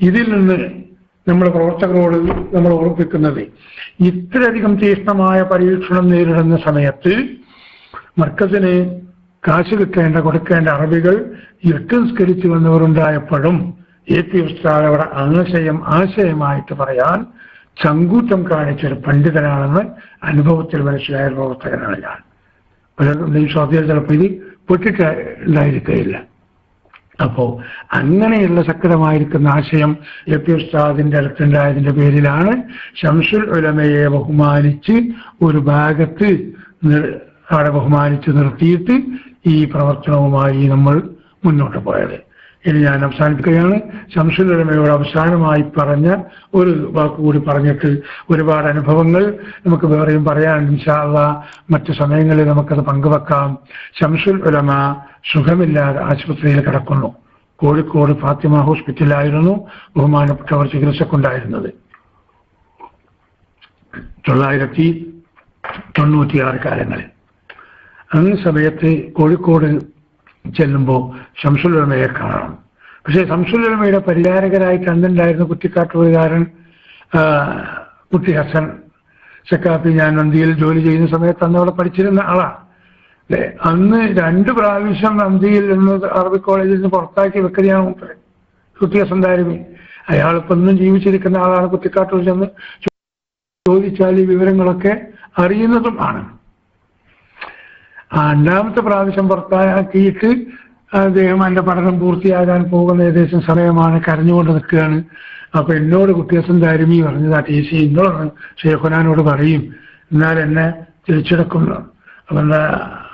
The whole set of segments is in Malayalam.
ഇതിൽ നിന്ന് നമ്മൾ പ്രവർത്തകരോട് നമ്മൾ ഓർപ്പിക്കുന്നത് ഇത്രയധികം തീക്ഷ്ണമായ പരീക്ഷണം നേരിടുന്ന സമയത്ത് മർക്കസിന് കാശ് കിട്ടേണ്ട കൊടുക്കേണ്ട അറബികൾ ഇട്ടുസ്കരിച്ചു വന്നവരുണ്ടായപ്പോഴും എ പി ഉസ്താദ് ആശയം ആശയമായിട്ട് പറയാൻ ചങ്കൂറ്റം കാണിച്ചൊരു പണ്ഡിതനാണെന്ന് അനുഭവത്തിൽ മനസ്സിലായ പ്രവർത്തകനാണ് ഞാൻ. പലരും ഈ സ്വാധീനം ചിലപ്പോൾ ഇത് പൊട്ടിട്ടുണ്ടായിരിക്കുകയില്ല അപ്പോ അങ്ങനെയുള്ള സക്രമായിരിക്കുന്ന ആശയം എ ഉസ്താദിന്റെ അടുത്തുണ്ടായതിന്റെ പേരിലാണ് ഷംസുൽ ഉലമയെ ബഹുമാനിച്ച് ഒരു ഭാഗത്ത് അവിടെ ബഹുമാനിച്ച് നിർത്തിയിട്ട് ഈ പ്രവർത്തനവുമായി നമ്മൾ മുന്നോട്ട് പോയത്. ഇനി ഞാൻ അവസാനിപ്പിക്കുകയാണ്. ശംസുലമയോട് അവസാനമായി പറഞ്ഞ ഒരു വാക്കുകൂടി പറഞ്ഞിട്ട് ഒരുപാട് അനുഭവങ്ങൾ നമുക്ക് വേറെയും പറയാൻ ഇൻഷാല്ല മറ്റു സമയങ്ങളിൽ നമുക്കത് പങ്കുവെക്കാം. ശംസുൽ ഉലമ സുഖമില്ലാതെ ആശുപത്രിയിൽ കിടക്കുന്നു. കോഴിക്കോട് ഫാത്തിമ ഹോസ്പിറ്റലിലായിരുന്നു ബഹുമാനപ്പെട്ടവർ ചികിത്സക്കുണ്ടായിരുന്നത്. തൊള്ളായിരത്തി തൊണ്ണൂറ്റിയാറ് കാലങ്ങളിൽ. അന്ന് സമയത്ത് കോഴിക്കോട് ചെല്ലുമ്പോൾ ശംസുലമയെ കാണണം. പക്ഷേ ശംസുലമയുടെ പരിഹാരകരായി അന്നുണ്ടായിരുന്ന കുറ്റിക്കാട്ടുകാരൻ കുട്ടി ഹസൻ ചക്കാപ്പി ഞാൻ നന്ദിയിൽ ജോലി ചെയ്യുന്ന സമയത്ത് അന്ന് അവിടെ പഠിച്ചിരുന്ന ആളാണ് അല്ലെ അന്ന് രണ്ട് പ്രാവശ്യം നന്ദിയിൽ നിന്ന് അറബി കോളേജിൽ നിന്ന് പുറത്താക്കി വെക്കുകയാണ് കുട്ടി ഹസൻ ദാരിമി. അയാളിപ്പോ ഇന്നും ജീവിച്ചിരിക്കുന്ന ആളാണ് കുത്തിക്കാട്ടൂർ ചെന്ന് ചോദിച്ചാൽ ഈ വിവരങ്ങളൊക്കെ അറിയുന്നതും ആണ്. രണ്ടാമത്തെ പ്രാവശ്യം പുറത്താക്കിയിട്ട് അദ്ദേഹം എന്റെ പഠനം പൂർത്തിയാകാൻ പോകുന്ന ഏകദേശം സമയമാണ് കരഞ്ഞുകൊണ്ട് നിൽക്കുകയാണ്. അപ്പൊ എന്നോട് കുട്ടിയസം ദാരിമി പറഞ്ഞത് ആ ടി സി ഇന്നോ ഷേഖുനാനോട് പറയും എന്നാൽ എന്നെ തിരിച്ചെടുക്കുന്നു. അപ്പൊ എന്താ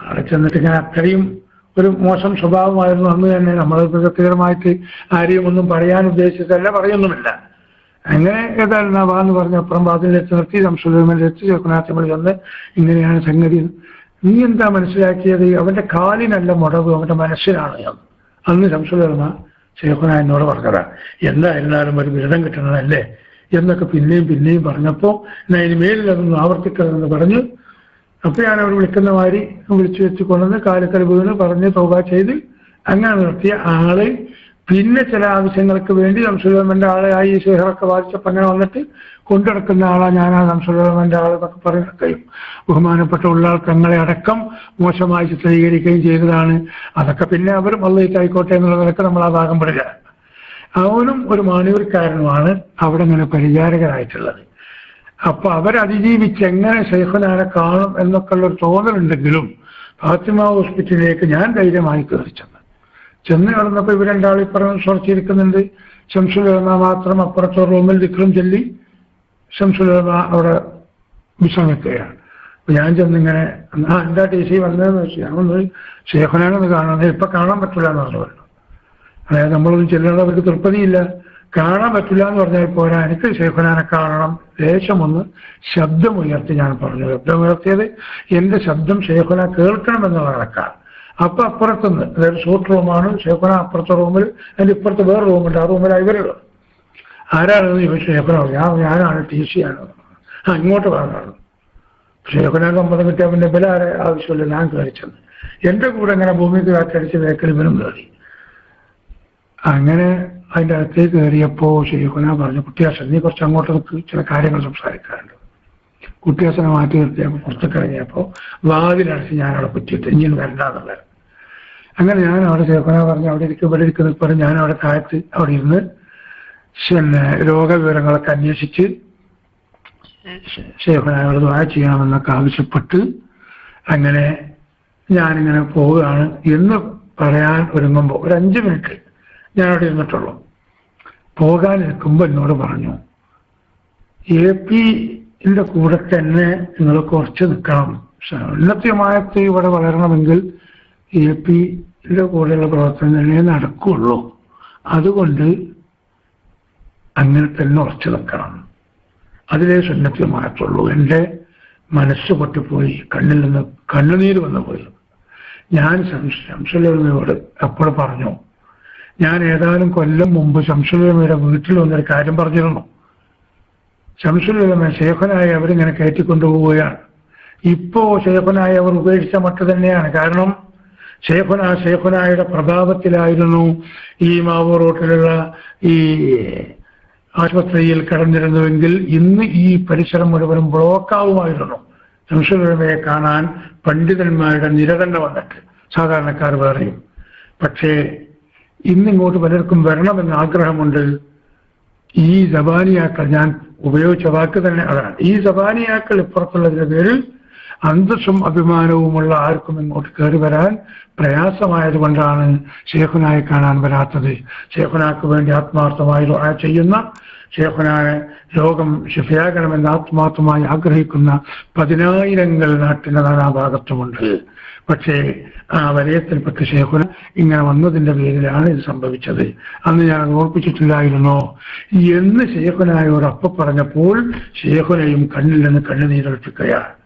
അവിടെ ചെന്നിട്ട് ഇങ്ങനെ അത്രയും ഒരു മോശം സ്വഭാവമായിരുന്നു. അന്ന് തന്നെ നമ്മൾ പ്രകൃതികരമായിട്ട് ആരെയും ഒന്നും പറയാൻ ഉദ്ദേശിച്ചതല്ല പറയുന്നുമില്ല. അങ്ങനെ ഏതായാലും വാന്ന് പറഞ്ഞ അപ്പുറം വാതിലെത്തി നിർത്തി സംശുദ്ധമെത്തി ചെന്ന് ഇങ്ങനെയാണ് സംഗതി. നീ എന്താ മനസ്സിലാക്കിയത്? അവന്റെ കാലിനല്ല മുടവ് അവന്റെ മനസ്സിലാണ് എന്ന് അന്ന് ശംസുധർമ്മ ശേഖന എന്നോട് പറഞ്ഞതാ എന്തായിരുന്നാലും ഒരു ബിരുദം കിട്ടണമല്ലേ എന്നൊക്കെ പിന്നെയും പിന്നെയും പറഞ്ഞപ്പോ ഞാൻ ഇനി മേലിൽ അതൊന്നും ആവർത്തിക്കരുതെന്ന് പറഞ്ഞു അപ്പൊ ഞാൻ അവർ വിളിക്കുന്ന മാതിരി വിളിച്ചു വെച്ച് കൊണ്ടുവന്ന് കാലക്കൽ വീണ് പറഞ്ഞ് തോക ചെയ്ത് അങ്ങനെ നിർത്തിയ ആൾ പിന്നെ ചില ആവശ്യങ്ങൾക്ക് വേണ്ടി സംസുലമന്റെ ആളെ ആയി ശേഖറൊക്കെ ബാധിച്ചപ്പോൾ അങ്ങനെ വന്നിട്ട് കൊണ്ടുനടക്കുന്ന ആളാ ആ സംസുലമന്റെ ആൾ എന്നൊക്കെ പറയുകയും ബഹുമാനപ്പെട്ട ഉള്ള തങ്ങളെ അടക്കം മോശമായി ചിത്രീകരിക്കുകയും ചെയ്തതാണ്. അതൊക്കെ പിന്നെ വള്ളയിട്ടായിക്കോട്ടെ എന്നുള്ള നിലയ്ക്ക് നമ്മൾ ആ ഭാഗം പെടുക. അവനും ഒരു മാണിയൂർക്കാരനുമാണ് അവിടെ ഇങ്ങനെ പരിചാരകരായിട്ടുള്ളത്. അപ്പൊ അവരതിജീവിച്ച് എങ്ങനെ ഷെയ്ഖുനാനെ കാണും എന്നൊക്കെയുള്ള ഒരു തോന്നലുണ്ടെങ്കിലും ഫാത്തിമ ഹോസ്പിറ്റലിലേക്ക് ഞാൻ ധൈര്യമായി കയറി ചെന്ന് ഇവ രണ്ടാളും ഇപ്പുറം സ്വർച്ചിരിക്കുന്നുണ്ട് ശംസുലമ മാത്രം അപ്പുറത്തെ റൂമിൽ വിക്രം ചൊല്ലി ശംസുലമ അവിടെ വിശ്രമിക്കുകയാണ് അപ്പൊ ഞാൻ ചെന്നിങ്ങനെ ആ എന്താ ടി സി വന്നതെന്ന് വെച്ചാൽ ഞാനൊന്ന് ശേഖനാണെന്ന് കാണാൻ ഇപ്പൊ കാണാൻ പറ്റില്ല എന്ന് പറഞ്ഞു. അതായത് നമ്മളൊന്നും ചെല്ലേണ്ട അവർക്ക് തൃപ്തിയില്ല. കാണാൻ പറ്റില്ല എന്ന് പറഞ്ഞാൽ പോരാ. എനിക്ക് ശേഖനാനെ കാണണം. ലേശമൊന്ന് ശബ്ദമുയർത്തി ഞാൻ പറഞ്ഞു. ശബ്ദമുയർത്തിയത് എന്റെ ശബ്ദം ശേഖന കേൾക്കണം എന്നുള്ള കണക്കാണ്. അപ്പൊ അപ്പുറത്തുനിന്ന് അതായത് ഷൂട്ട് റൂമാണ് ഷേപ്പന അപ്പുറത്തെ റൂമിൽ അതിന്റെ ഇപ്പുറത്ത് വേറെ റൂമുണ്ട് ആ റൂമിൽ ഇവരുള്ളത് ആരാണെന്ന് ചോദിച്ചു ഷേപ്പന ഞാൻ ഞാനാണ് ടി സി ആണ് ആ ഇങ്ങോട്ട് പറഞ്ഞു ഷേപ്പന സമ്മതം കിട്ടിയ പിന്നെ ബല ആവശ്യമില്ല ഞാൻ കയറിച്ചത് എന്റെ കൂടെ ഇങ്ങനെ ഭൂമിക്ക് കാറ്റടിച്ച് വേക്കൽ ഇവനും കയറി. അങ്ങനെ അതിന്റെ അകത്തേക്ക് കയറിയപ്പോ ഷെയ്ഖുന പറഞ്ഞു കുട്ടിയാസൻ നീ കുറച്ച് അങ്ങോട്ട് ചില കാര്യങ്ങൾ സംസാരിക്കാറുണ്ട് കുട്ടിയാസനെ മാറ്റി നിർത്തിയപ്പോൾ പുറത്തേക്ക് ഇറങ്ങിയപ്പോൾ വാതിലടച്ച് ഞാനവിടെ കുറ്റിയിട്ട് ഇഞ്ചിൻ വരണ്ടാന്നുള്ളത് അങ്ങനെ ഞാൻ അവിടെ ചേർക്കണ പറഞ്ഞു അവിടെ ഇരിക്കും ഇവിടെ ഇരിക്കുന്ന പറഞ്ഞ് ഞാൻ അവിടെ താഴത്ത് അവിടെ ഇരുന്ന് പിന്നെ രോഗവിവരങ്ങളൊക്കെ അന്വേഷിച്ച് ഷെയ്ഖുനായോട് ദ്വാര ചെയ്യണമെന്നൊക്കെ ആവശ്യപ്പെട്ട് അങ്ങനെ ഞാനിങ്ങനെ പോവുകയാണ് എന്ന് പറയാൻ ഒരുങ്ങുമ്പോൾ ഒരു അഞ്ച് മിനിറ്റ് ഞാൻ അവിടെ പോകാൻ നിൽക്കുമ്പോൾ എന്നോട് പറഞ്ഞു എ പിന്റെ കൂടെ തന്നെ നിങ്ങൾ കുറച്ച് നിൽക്കണം. ഉന്നത്യമായ ഇവിടെ വളരണമെങ്കിൽ എ പിയുടെ കൂടെയുള്ള പ്രവർത്തനം തന്നെ നടക്കുള്ളൂ. അതുകൊണ്ട് അങ്ങനെ തന്നെ ഉറച്ചു നിൽക്കണം. അതിലേ സുന്നത്യമായിട്ടുള്ളൂ എന്റെ മനസ്സ് പൊട്ടിപ്പോയി. കണ്ണിൽ നിന്ന് കണ്ണുനീര് വന്നു പോയി ഞാൻ ശംസുലമയോട് അപ്പോൾ പറഞ്ഞു ഞാൻ ഏതാനും കൊല്ലം മുമ്പ് ശംസുലമയുടെ വീട്ടിൽ വന്നൊരു കാര്യം പറഞ്ഞിരുന്നു. ശംസുലമ ശേഖനായി അവരിങ്ങനെ കയറ്റിക്കൊണ്ടുപോവുകയാണ് ഇപ്പോ ശേഖനായി അവർ ഉപേക്ഷിച്ച മട്ട് തന്നെയാണ്. കാരണം ഷേഖുന ഷേഖുനായുടെ പ്രഭാവത്തിലായിരുന്നു ഈ മാവൂർ റോട്ടിലുള്ള ഈ ആശുപത്രിയിൽ കടന്നിരുന്നുവെങ്കിൽ ഇന്ന് ഈ പരിസരം മുഴുവനും ബ്ലോക്കാവുമായിരുന്നു. ശംസുലമയെ കാണാൻ പണ്ഡിതന്മാരുടെ നിര തന്നെ വന്നിട്ട് സാധാരണക്കാർ വേറെയും പക്ഷേ ഇന്നിങ്ങോട്ട് പലർക്കും വരണമെന്ന് ആഗ്രഹമുണ്ട്. ഈ ജബാനിയാക്കൾ ഞാൻ ഉപയോഗിച്ച വാക്ക് തന്നെ അതാണ്. ഈ ജബാനിയാക്കൾ ഇപ്പുറത്തുള്ളതിന്റെ പേരിൽ അന്തസ്സും അഭിമാനവുമുള്ള ആർക്കും ഇങ്ങോട്ട് കയറി വരാൻ പ്രയാസമായതുകൊണ്ടാണ് ഷേഖുനായെ കാണാൻ വരാത്തത്. ഷേഖുനാക്ക് വേണ്ടി ആത്മാർത്ഥമായി ചെയ്യുന്ന ഷേഖുനാനെ ലോകം ശിഫയാകണമെന്ന് ആത്മാർത്ഥമായി ആഗ്രഹിക്കുന്ന പതിനായിരങ്ങൾ നാട്ടിന്റെ നാനാഭാഗത്തുമുണ്ട്. പക്ഷേ ആ വലയത്തിൽപ്പെട്ട ഷേഖുന ഇങ്ങനെ വന്നതിന്റെ പേരിലാണ് ഇത് സംഭവിച്ചത്. അന്ന് ഞാൻ അത് ഓർപ്പിച്ചിട്ടില്ലായിരുന്നോ? എന്ന് ഷേഖുനായോട് അപ്പ പറഞ്ഞപ്പോൾ ഷേഖുനയും കണ്ണിൽ നിന്ന് കണ്ണുനീരൊഴിപ്പിക്കുകയാണ്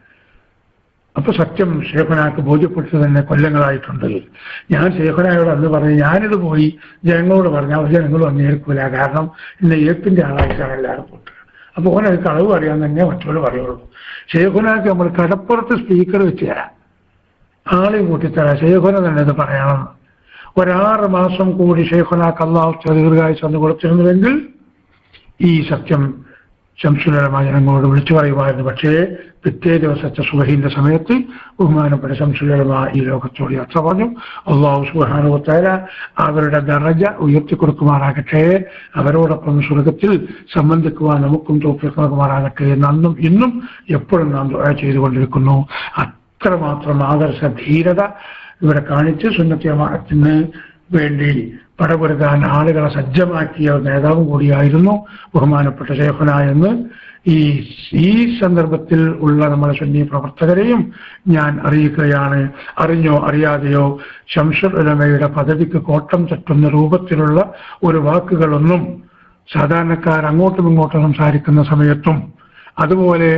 അപ്പൊ സത്യം ശേഖനാക്ക് ബോധ്യപ്പെട്ടത് തന്നെ കൊല്ലങ്ങളായിട്ടുണ്ട്. ഞാൻ ശേഖനായോട് അന്ന് പറഞ്ഞു ഞാനിത് പോയി ജനങ്ങളോട് പറഞ്ഞു അവർ ജനങ്ങളും അംഗീകരിക്കൂല കാരണം ഇന്ന് ഏപ്പിന്റെ ആളായിട്ടാണ് എല്ലാവരും പൊട്ടുക അപ്പൊ ഓനത് കളവ് അറിയാൻ തന്നെ മറ്റുള്ളവർ പറയുള്ളൂ. ശേഖനാക്ക് നമ്മൾ കടപ്പുറത്ത് സ്പീക്കർ വെച്ച് തരാം. ആളെ കൂട്ടിത്തരാം. ശേഖന തന്നെ ഇത് പറയണം. ഒരാറ് മാസം കൂടി ശേഖനാക്ക് അള്ളാഹു ദീർഘായുസ് ചെന്ന് കൊടുത്തിരുന്നുവെങ്കിൽ ഈ സത്യം ശംസുലമായ ജനങ്ങളോട് വിളിച്ചു പറയുമായിരുന്നു. പക്ഷേ പിറ്റേ ദിവസത്തെ സുബഹിന്റെ സമയത്ത് ബഹുമാനപ്പെട്ട ശംസുലമ ഈ ലോകത്തോട് യാത്ര പറഞ്ഞു. അള്ളാഹു സുബാനുവത്തായ അവരുടെ ദറജ ഉയർത്തി കൊടുക്കുമാറാകട്ടെ അവരോടൊപ്പം സ്വർഗത്തിൽ സംബന്ധിക്കുവാൻ നമുക്കും തോപ്പിക്കുമാറാകട്ടെ നന്നും ഇന്നും എപ്പോഴും നാം ചെയ്തുകൊണ്ടിരിക്കുന്നു. അത്രമാത്രം ആദർശ ധീരത ഇവിടെ കാണിച്ച് സുന്നത്തിയമാനത്തിന് വേണ്ടി പടപൊരുതാൻ ആളുകളെ സജ്ജമാക്കിയ നേതാവും കൂടിയായിരുന്നു ബഹുമാനപ്പെട്ട ശേഖന എന്ന്. ഈ ഈ സന്ദർഭത്തിൽ ഉള്ള നമ്മുടെ സുന്നി പ്രവർത്തകരെയും ഞാൻ അറിയിക്കുകയാണ്. അറിഞ്ഞോ അറിയാതെയോ ശംഷർ ഉലമയുടെ പദവിക്ക് കോട്ടം തട്ടുന്ന രൂപത്തിലുള്ള ഒരു വാക്കുകളൊന്നും സാധാരണക്കാർ അങ്ങോട്ടും ഇങ്ങോട്ടും സംസാരിക്കുന്ന സമയത്തും അതുപോലെ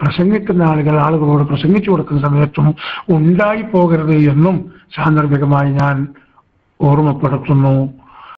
പ്രസംഗിക്കുന്ന ആളുകൾ ആളുകളോട് പ്രസംഗിച്ചു കൊടുക്കുന്ന സമയത്തും ഉണ്ടായി പോകരുത് എന്നും സാന്ദർഭികമായി ഞാൻ ഓർമ്മപ്പെടുത്തുന്നു